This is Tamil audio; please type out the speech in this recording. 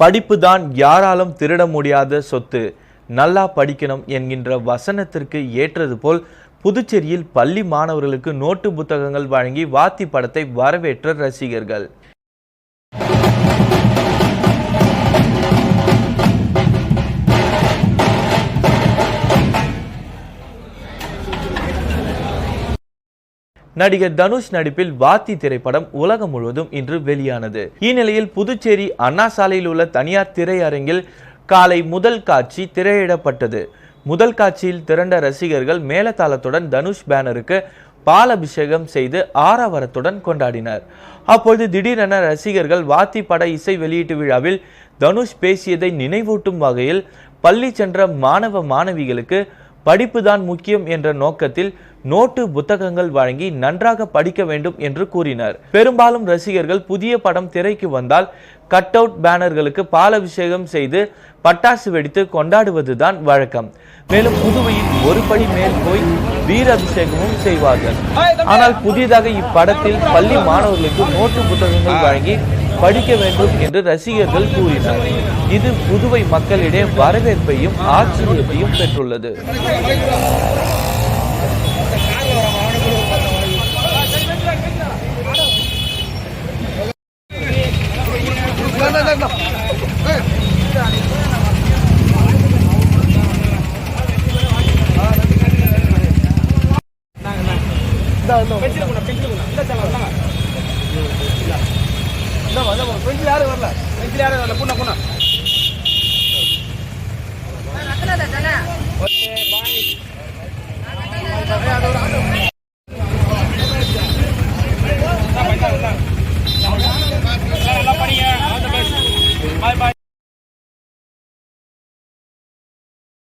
படிப்பு தான் யாராலும் திருட முடியாத சொத்து. நல்லா படிக்கணும் என்கின்ற வசனத்திற்கு ஏற்றது போல் புதுச்சேரியில் பள்ளி மாணவர்களுக்கு நோட்டு புத்தகங்கள் வழங்கி வாத்தி படத்தை வரவேற்ற ரசிகர்கள். நடிகர் தனுஷ் நடிப்பில் வாத்தி திரைப்படம் உலகம் முழுவதும் இன்று வெளியானது. இந்நிலையில் புதுச்சேரி அண்ணா சாலையில் உள்ள தனியார் திரையரங்கில் காலை முதல் காட்சி திரையிடப்பட்டது. முதல் காட்சியில் திரண்ட ரசிகர்கள் மேலதாளத்துடன் தனுஷ் பேனருக்கு பாலபிஷேகம் செய்து ஆரவாரத்துடன் கொண்டாடினர். அப்பொழுது திடீரென ரசிகர்கள் வாத்தி பட இசை வெளியீட்டு விழாவில் தனுஷ் பேசியதை நினைவூட்டும் வகையில் பள்ளி சென்ற மாணவ மாணவிகளுக்கு படிப்பு தான் முக்கியம் என்ற நோக்கத்தில் நோட்டு புத்தகங்கள் வழங்கி நன்றாக படிக்க வேண்டும் என்று கூறினர். பெரும்பாலும் ரசிகர்கள் புதிய படம் திரைக்கு வந்தால் கட் அவுட் பேனர்களுக்கு பாலபிஷேகம் செய்து பட்டாசு வெடித்து கொண்டாடுவதுதான் வழக்கம். மேலும் புதுவையில் ஒரு படி மேல் போய் வீர அபிஷேகமும் செய்வார்கள். ஆனால் புதிதாக இப்படத்தில் பள்ளி மாணவர்களுக்கு நோட்டு புத்தகங்கள் வழங்கி படிக்க வேண்டும் என்று ரசிகர்கள் கூறினர். இது புதுவை மக்களிடையே வரவேற்பையும் ஆச்சரியத்தையும் பெற்றுள்ளது. பெஞ்சில் யாரும் வரல. பெஞ்சில் யாரும் வரல. புண்ணா புண்ணா.